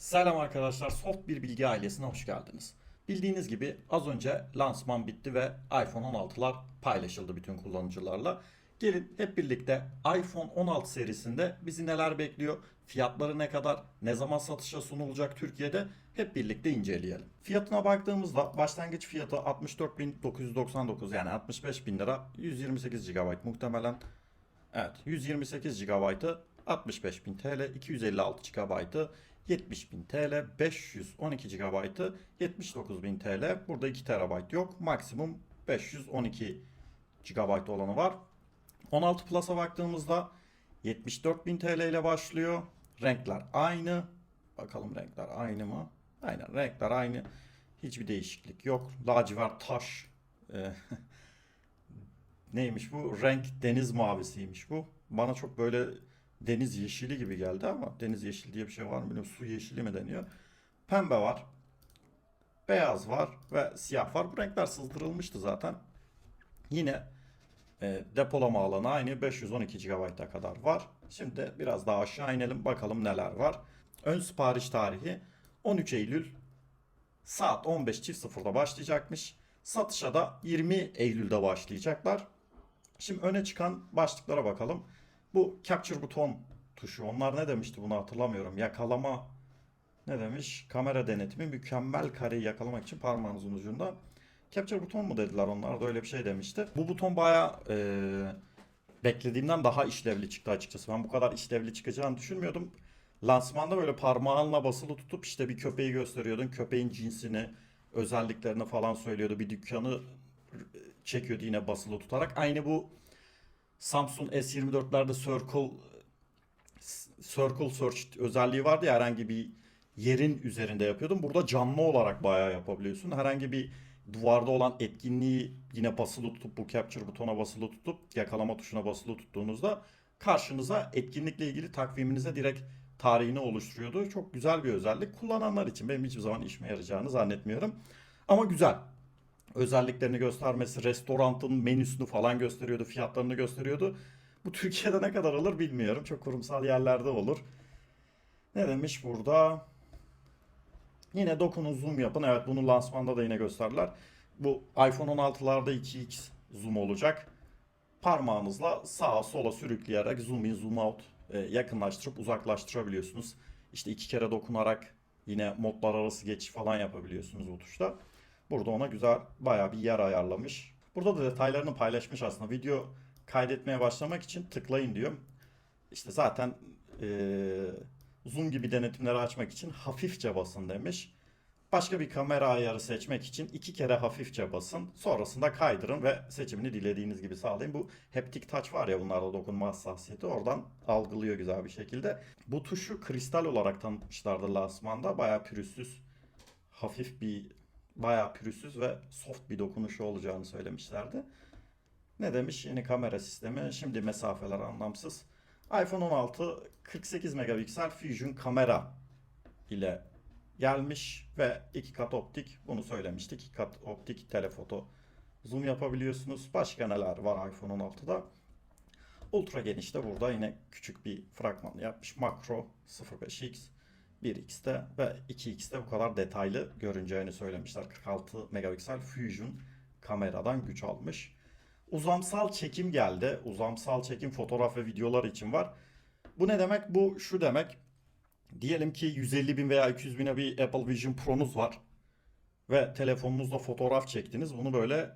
Selam arkadaşlar, Soft Bir Bilgi ailesine hoş geldiniz. Bildiğiniz gibi az önce lansman bitti ve iPhone 16'lar paylaşıldı bütün kullanıcılarla. Gelin hep birlikte iPhone 16 serisinde bizi neler bekliyor, fiyatları ne kadar, ne zaman satışa sunulacak Türkiye'de hep birlikte inceleyelim. Fiyatına baktığımızda başlangıç fiyatı 64.999 yani 65.000 lira 128 GB muhtemelen Evet 128 GB'ı 65.000 TL, 256 GB'ı 70.000 TL, 512 GB'ı 79.000 TL. Burada 2 TB yok. Maksimum 512 GB olanı var. 16 Plus'a baktığımızda 74.000 TL ile başlıyor. Renkler aynı. Bakalım renkler aynı mı? Aynen renkler aynı. Hiçbir değişiklik yok. Lacivert taş. e, Neymiş bu? Renk deniz mavisiymiş bu. Bana çok böyle deniz yeşili gibi geldi ama deniz yeşili diye bir şey var mı bilmiyorum. Su yeşili mi deniyor? Pembe var. Beyaz var ve siyah var. Bu renkler sızdırılmıştı zaten. Yine e, depolama alanı aynı 512 GB'a kadar var. Şimdi biraz daha aşağı inelim bakalım neler var. Ön sipariş tarihi 13 Eylül saat 15.00'da başlayacakmış. Satışa da 20 Eylül'de başlayacaklar. Şimdi öne çıkan başlıklara bakalım. Bu capture buton tuşu. Onlar ne demişti bunu hatırlamıyorum. Yakalama ne demiş? Kamera denetimi mükemmel kareyi yakalamak için parmağınızın ucunda. Capture buton mu dediler onlar da öyle bir şey demişti. Bu buton bayağı eee, beklediğimden daha işlevli çıktı açıkçası. Ben bu kadar işlevli çıkacağını düşünmüyordum. Lansmanda böyle parmağınla basılı tutup işte bir köpeği gösteriyordun. Köpeğin cinsini, özelliklerini falan söylüyordu. Bir dükkanı çekiyordu yine basılı tutarak. Aynı bu Samsung S24'lerde Circle Circle Search özelliği vardı ya herhangi bir yerin üzerinde yapıyordum. Burada canlı olarak bayağı yapabiliyorsun. Herhangi bir duvarda olan etkinliği yine basılı tutup bu capture butona basılı tutup yakalama tuşuna basılı tuttuğunuzda karşınıza etkinlikle ilgili takviminize direkt tarihini oluşturuyordu. Çok güzel bir özellik. Kullananlar için benim hiçbir zaman işime yarayacağını zannetmiyorum. Ama güzel. Özelliklerini göstermesi, restoranın menüsünü falan gösteriyordu, fiyatlarını gösteriyordu. Bu Türkiye'de ne kadar alır bilmiyorum. Çok kurumsal yerlerde olur. Ne demiş burada? Yine dokunun zoom yapın. Evet bunu lansmanda da yine gösterdiler. Bu iPhone 16'larda 2x zoom olacak. Parmağınızla sağa sola sürükleyerek zoom in zoom out e, yakınlaştırıp uzaklaştırabiliyorsunuz. İşte iki kere dokunarak yine modlar arası geçiş falan yapabiliyorsunuz bu tuşta. Burada ona güzel bayağı bir yer ayarlamış. Burada da detaylarını paylaşmış aslında. Video kaydetmeye başlamak için tıklayın diyor. İşte zaten eee, zoom gibi denetimleri açmak için hafifçe basın demiş. Başka bir kamera ayarı seçmek için iki kere hafifçe basın. Sonrasında kaydırın ve seçimini dilediğiniz gibi sağlayın. Bu haptic touch var ya bunlarda dokunma hassasiyeti oradan algılıyor güzel bir şekilde. Bu tuşu kristal olarak tanıtmışlardı lansmanda. Bayağı pürüzsüz, hafif bir, bayağı pürüzsüz ve soft bir dokunuşu olacağını söylemişlerdi. Ne demiş? Yeni kamera sistemi. Şimdi mesafeler anlamsız. iPhone 16 48 megapiksel Fusion kamera ile gelmiş ve iki kat optik. Bunu söylemiştik. İki kat optik telefoto zoom yapabiliyorsunuz. Başka neler var iPhone 16'da? Ultra genişte burada yine küçük bir fragman yapmış. Makro 0.5x 1x'te ve 2x'te bu kadar detaylı görüneceğini söylemişler. 46 megapiksel Fusion kameradan güç almış. Uzamsal çekim geldi. Uzamsal çekim fotoğraf ve videolar için var. Bu ne demek? Bu şu demek. Diyelim ki 150 bin veya 200 bine bir Apple Vision Pro'nuz var. Ve telefonunuzda fotoğraf çektiniz. Bunu böyle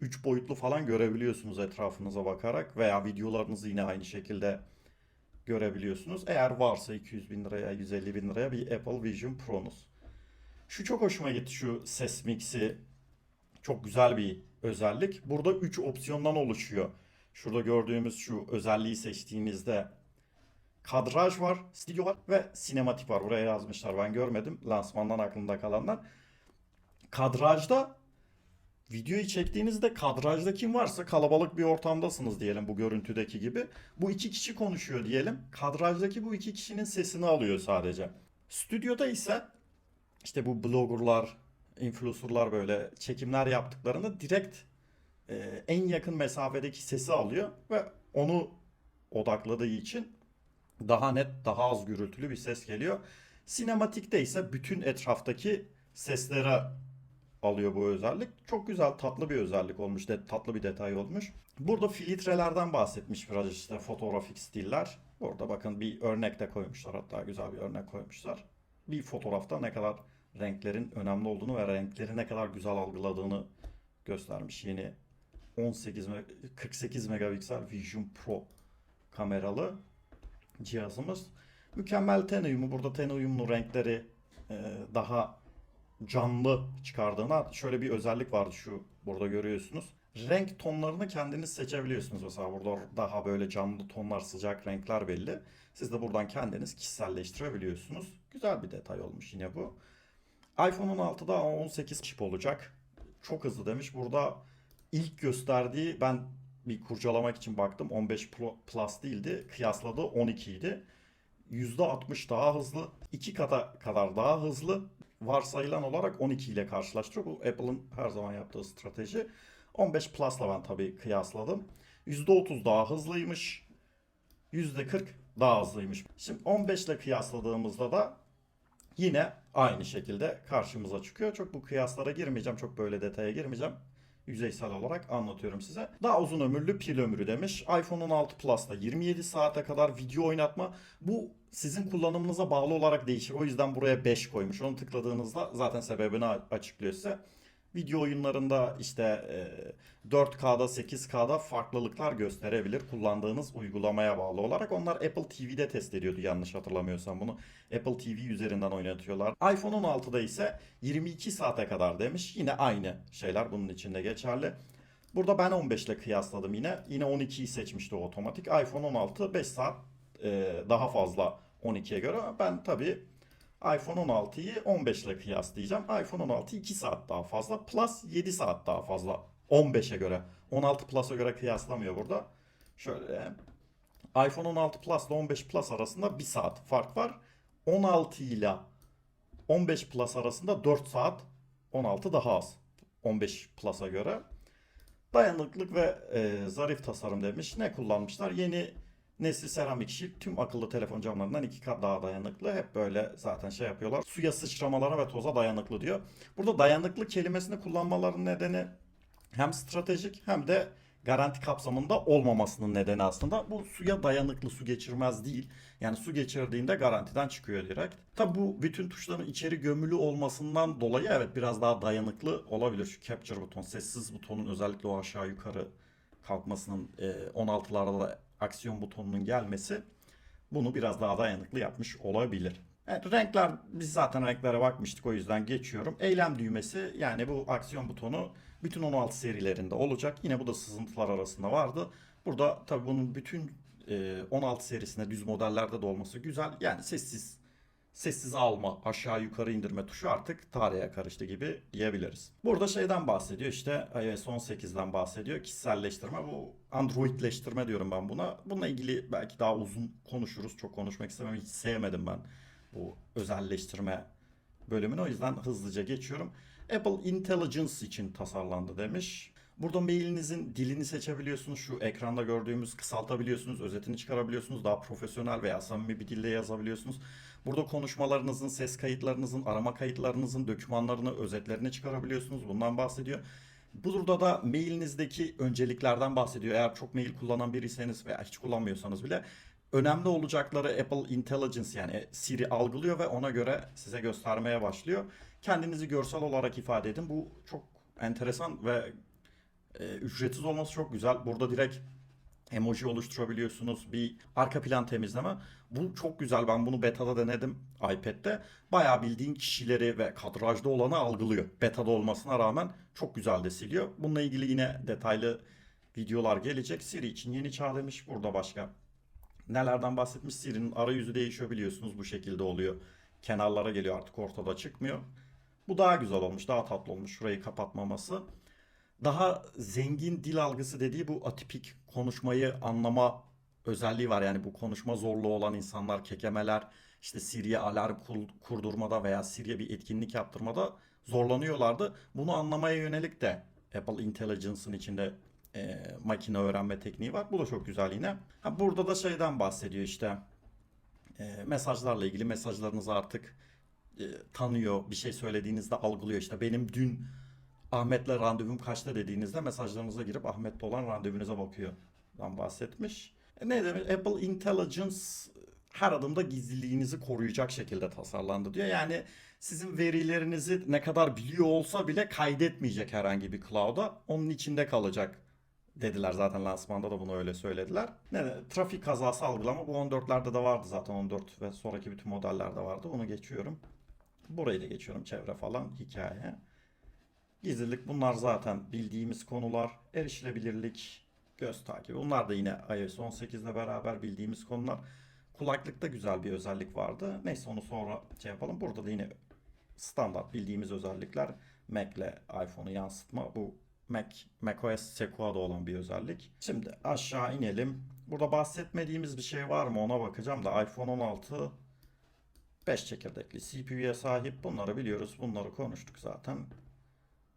3 boyutlu falan görebiliyorsunuz etrafınıza bakarak. Veya videolarınızı yine aynı şekilde görebiliyorsunuz. Eğer varsa 200 bin liraya 150 bin liraya bir Apple Vision Pro'nuz. Şu çok hoşuma gitti şu ses mixi. Çok güzel bir özellik. Burada 3 opsiyondan oluşuyor. Şurada gördüğümüz şu özelliği seçtiğinizde kadraj var, stüdyo var ve sinematik var. Buraya yazmışlar ben görmedim. Lansmandan aklımda kalanlar. Kadrajda videoyu çektiğinizde kadrajda kim varsa kalabalık bir ortamdasınız diyelim bu görüntüdeki gibi. Bu iki kişi konuşuyor diyelim. Kadrajdaki bu iki kişinin sesini alıyor sadece. Stüdyoda ise işte bu bloggerlar, influencerlar böyle çekimler yaptıklarında direkt e, en yakın mesafedeki sesi alıyor ve onu odakladığı için daha net, daha az gürültülü bir ses geliyor. Sinematikte ise bütün etraftaki seslere alıyor bu özellik. Çok güzel tatlı bir özellik olmuş. De, tatlı bir detay olmuş. Burada filtrelerden bahsetmiş biraz işte fotoğrafik stiller. Burada bakın bir örnek de koymuşlar hatta güzel bir örnek koymuşlar. Bir fotoğrafta ne kadar renklerin önemli olduğunu ve renkleri ne kadar güzel algıladığını göstermiş. Yeni 18 me- 48 megapiksel Vision Pro kameralı cihazımız. Mükemmel ten uyumu. Burada ten uyumlu renkleri e, daha canlı çıkardığına şöyle bir özellik vardı şu burada görüyorsunuz. Renk tonlarını kendiniz seçebiliyorsunuz. Mesela burada daha böyle canlı tonlar, sıcak renkler belli. Siz de buradan kendiniz kişiselleştirebiliyorsunuz. Güzel bir detay olmuş yine bu. iPhone 16'da 18 çip olacak. Çok hızlı demiş. Burada ilk gösterdiği ben bir kurcalamak için baktım 15 Pro- Plus değildi. Kıyasladığı 12 idi. %60 daha hızlı. 2 kata kadar daha hızlı. Varsayılan olarak 12 ile karşılaştırıyor. Bu Apple'ın her zaman yaptığı strateji. 15 Plus'la ben tabii kıyasladım. %30 daha hızlıymış. %40 daha hızlıymış. Şimdi 15 ile kıyasladığımızda da yine aynı şekilde karşımıza çıkıyor. Çok bu kıyaslara girmeyeceğim. Çok böyle detaya girmeyeceğim. Yüzeysel olarak anlatıyorum size. Daha uzun ömürlü pil ömrü demiş. iPhone 16 Plus'ta 27 saate kadar video oynatma. Bu sizin kullanımınıza bağlı olarak değişir. O yüzden buraya 5 koymuş. Onu tıkladığınızda zaten sebebini açıklıyor size. Video oyunlarında işte e, 4K'da 8K'da farklılıklar gösterebilir kullandığınız uygulamaya bağlı olarak. Onlar Apple TV'de test ediyordu yanlış hatırlamıyorsam bunu. Apple TV üzerinden oynatıyorlar. iPhone 16'da ise 22 saate kadar demiş. Yine aynı şeyler bunun içinde geçerli. Burada ben 15 ile kıyasladım yine. Yine 12'yi seçmişti o otomatik. iPhone 16 5 saat e, daha fazla 12'ye göre. Ben tabii iPhone 16'yı 15 ile kıyaslayacağım. iPhone 16 2 saat daha fazla. Plus 7 saat daha fazla. 15'e göre. 16 Plus'a göre kıyaslamıyor burada. Şöyle. iPhone 16 Plus ile 15 Plus arasında 1 saat fark var. 16 ile 15 Plus arasında 4 saat 16 daha az. 15 Plus'a göre. Dayanıklık ve e, zarif tasarım demiş. Ne kullanmışlar? Yeni nesil seramik şil tüm akıllı telefon camlarından iki kat daha dayanıklı. Hep böyle zaten şey yapıyorlar. Suya sıçramalara ve toza dayanıklı diyor. Burada dayanıklı kelimesini kullanmaların nedeni hem stratejik hem de garanti kapsamında olmamasının nedeni aslında. Bu suya dayanıklı su geçirmez değil. Yani su geçirdiğinde garantiden çıkıyor direkt. Tabi bu bütün tuşların içeri gömülü olmasından dolayı evet biraz daha dayanıklı olabilir. Şu capture buton, sessiz butonun özellikle o aşağı yukarı kalkmasının e, 16'larda da aksiyon butonunun gelmesi bunu biraz daha dayanıklı yapmış olabilir. Evet, renkler biz zaten renklere bakmıştık o yüzden geçiyorum. Eylem düğmesi yani bu aksiyon butonu bütün 16 serilerinde olacak. Yine bu da sızıntılar arasında vardı. Burada tabii bunun bütün e, 16 serisinde düz modellerde de olması güzel. Yani sessiz sessiz alma, aşağı yukarı indirme tuşu artık tarihe karıştı gibi diyebiliriz. Burada şeyden bahsediyor işte iOS 18'den bahsediyor. Kişiselleştirme bu Androidleştirme diyorum ben buna. Bununla ilgili belki daha uzun konuşuruz. Çok konuşmak istemem. Hiç sevmedim ben bu özelleştirme bölümünü. O yüzden hızlıca geçiyorum. Apple Intelligence için tasarlandı demiş. Burada mailinizin dilini seçebiliyorsunuz. Şu ekranda gördüğümüz kısaltabiliyorsunuz, özetini çıkarabiliyorsunuz. Daha profesyonel veya samimi bir dille yazabiliyorsunuz. Burada konuşmalarınızın, ses kayıtlarınızın, arama kayıtlarınızın, dokümanlarını, özetlerini çıkarabiliyorsunuz. Bundan bahsediyor. Burada da mailinizdeki önceliklerden bahsediyor. Eğer çok mail kullanan biriyseniz veya hiç kullanmıyorsanız bile önemli olacakları Apple Intelligence yani Siri algılıyor ve ona göre size göstermeye başlıyor. Kendinizi görsel olarak ifade edin. Bu çok enteresan ve e, ücretsiz olması çok güzel. Burada direkt emoji oluşturabiliyorsunuz. Bir arka plan temizleme. Bu çok güzel. Ben bunu beta'da denedim iPad'de. Bayağı bildiğin kişileri ve kadrajda olanı algılıyor. Beta'da olmasına rağmen çok güzel de siliyor. Bununla ilgili yine detaylı videolar gelecek. Siri için yeni çağ demiş. Burada başka nelerden bahsetmiş? Siri'nin arayüzü değişiyor biliyorsunuz. Bu şekilde oluyor. Kenarlara geliyor artık ortada çıkmıyor. Bu daha güzel olmuş. Daha tatlı olmuş. Şurayı kapatmaması daha zengin dil algısı dediği bu atipik konuşmayı anlama özelliği var. Yani bu konuşma zorluğu olan insanlar, kekemeler, işte Siri'ye alarm kur- kurdurmada veya Siri'ye bir etkinlik yaptırmada zorlanıyorlardı. Bunu anlamaya yönelik de Apple Intelligence'ın içinde e, makine öğrenme tekniği var. Bu da çok güzel yine. Ha, burada da şeyden bahsediyor işte e, mesajlarla ilgili mesajlarınızı artık e, tanıyor. Bir şey söylediğinizde algılıyor. İşte benim dün Ahmet'le randevum kaçta dediğinizde mesajlarınıza girip Ahmet'le olan randevunuza bakıyor. Dan bahsetmiş. E ne demek? Apple Intelligence her adımda gizliliğinizi koruyacak şekilde tasarlandı diyor. Yani sizin verilerinizi ne kadar biliyor olsa bile kaydetmeyecek herhangi bir cloud'a. Onun içinde kalacak dediler zaten lansmanda da bunu öyle söylediler. Ne de, trafik kazası algılama bu 14'lerde de vardı zaten 14 ve sonraki bütün modellerde vardı. Bunu geçiyorum. Burayı da geçiyorum çevre falan hikaye. Gizlilik bunlar zaten bildiğimiz konular. Erişilebilirlik, göz takibi. Bunlar da yine iOS 18'le beraber bildiğimiz konular. Kulaklıkta güzel bir özellik vardı. Neyse onu sonra şey yapalım. Burada da yine standart bildiğimiz özellikler. Mac ile iPhone'u yansıtma. Bu Mac, macOS Sequoia'da olan bir özellik. Şimdi aşağı inelim. Burada bahsetmediğimiz bir şey var mı ona bakacağım da iPhone 16 5 çekirdekli CPU'ya sahip. Bunları biliyoruz. Bunları konuştuk zaten.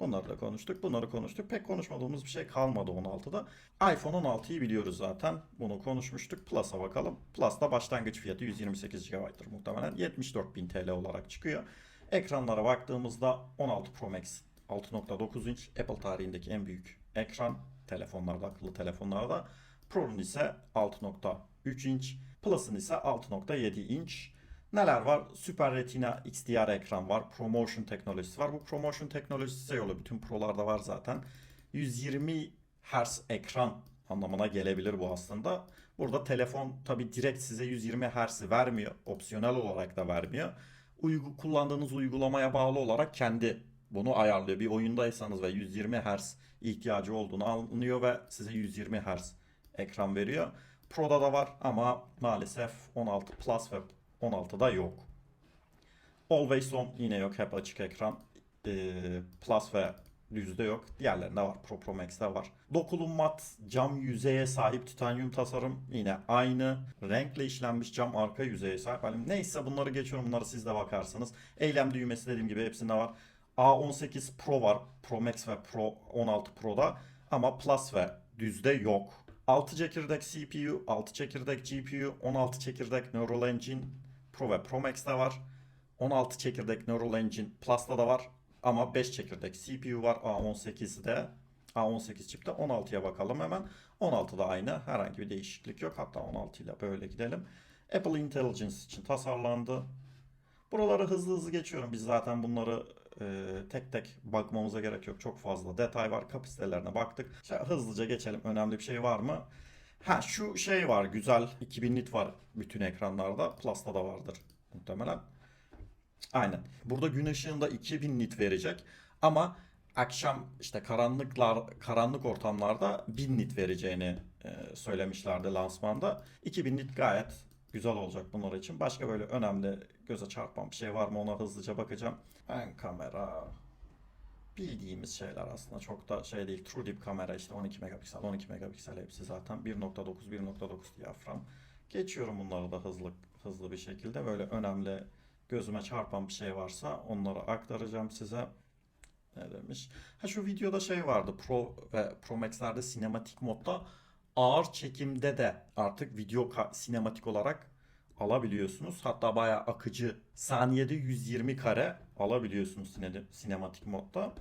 Bunları da konuştuk. Bunları konuştuk. Pek konuşmadığımız bir şey kalmadı 16'da. iPhone 16'yı biliyoruz zaten. Bunu konuşmuştuk. Plus'a bakalım. Plus'ta başlangıç fiyatı 128 GB'dır muhtemelen. 74.000 TL olarak çıkıyor. Ekranlara baktığımızda 16 Pro Max 6.9 inç Apple tarihindeki en büyük ekran telefonlarda, akıllı telefonlarda. Pro'nun ise 6.3 inç, Plus'ın ise 6.7 inç. Neler var? Super Retina XDR ekran var. ProMotion teknolojisi var. Bu ProMotion teknolojisi yolu bütün Pro'larda var zaten. 120 Hz ekran anlamına gelebilir bu aslında. Burada telefon tabi direkt size 120 Hz vermiyor. Opsiyonel olarak da vermiyor. Uygu, kullandığınız uygulamaya bağlı olarak kendi bunu ayarlıyor. Bir oyundaysanız ve 120 Hz ihtiyacı olduğunu anlıyor ve size 120 Hz ekran veriyor. Pro'da da var ama maalesef 16 Plus ve 16'da yok. Always on yine yok. Hep açık ekran. Ee, Plus ve düzde yok. Diğerlerinde var. Pro Pro Max'te var. Dokulu mat cam yüzeye sahip titanyum tasarım yine aynı. Renkle işlenmiş cam arka yüzeye sahip. Hani neyse bunları geçiyorum. Bunları siz de bakarsınız. Eylem düğmesi dediğim gibi hepsinde var. A18 Pro var. Pro Max ve Pro 16 Pro'da. Ama Plus ve düzde yok. 6 çekirdek CPU, 6 çekirdek GPU, 16 çekirdek Neural Engine Pro ve Pro Max'te var. 16 çekirdek Neural Engine Plus'ta da var. Ama 5 çekirdek CPU var A18'de. A18 çipte 16'ya bakalım hemen. 16'da aynı. Herhangi bir değişiklik yok. Hatta 16 ile böyle gidelim. Apple Intelligence için tasarlandı. Buraları hızlı hızlı geçiyorum. Biz zaten bunları e, tek tek bakmamıza gerek yok. Çok fazla detay var. Kapasitelerine baktık. Şöyle hızlıca geçelim. Önemli bir şey var mı? Ha şu şey var. Güzel 2000 nit var bütün ekranlarda. Plus'ta da vardır muhtemelen. Aynen. Burada gün ışığında 2000 nit verecek. Ama akşam işte karanlıklar karanlık ortamlarda 1000 nit vereceğini e, söylemişlerdi lansmanda. 2000 nit gayet güzel olacak bunlar için. Başka böyle önemli göze çarpan bir şey var mı ona hızlıca bakacağım. Ön kamera bildiğimiz şeyler aslında çok da şey değil. True Deep kamera işte 12 megapiksel 12 megapiksel hepsi zaten 1.9 1.9 diyafram. Geçiyorum bunları da hızlı hızlı bir şekilde böyle önemli gözüme çarpan bir şey varsa onları aktaracağım size. Ne demiş? Ha şu videoda şey vardı. Pro ve Pro Max'lerde sinematik modda ağır çekimde de artık video sinematik olarak alabiliyorsunuz. Hatta bayağı akıcı saniyede 120 kare alabiliyorsunuz sine- sinematik modda.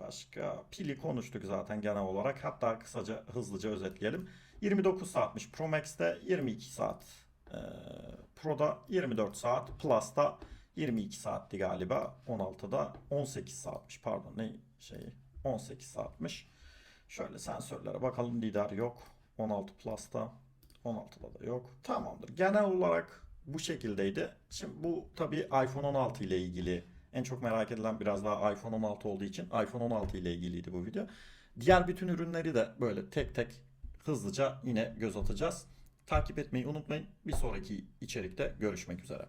Başka pili konuştuk zaten genel olarak. Hatta kısaca hızlıca özetleyelim. 29 saatmiş Pro Max'te 22 saat. Ee, Pro'da 24 saat. Plus'ta 22 saatti galiba. 16'da 18 saatmiş. Pardon ne şey 18 saatmiş. Şöyle sensörlere bakalım. Lidar yok. 16 Plus'ta 16'da da yok. Tamamdır. Genel olarak bu şekildeydi. Şimdi bu tabii iPhone 16 ile ilgili en çok merak edilen biraz daha iPhone 16 olduğu için iPhone 16 ile ilgiliydi bu video. Diğer bütün ürünleri de böyle tek tek hızlıca yine göz atacağız. Takip etmeyi unutmayın. Bir sonraki içerikte görüşmek üzere.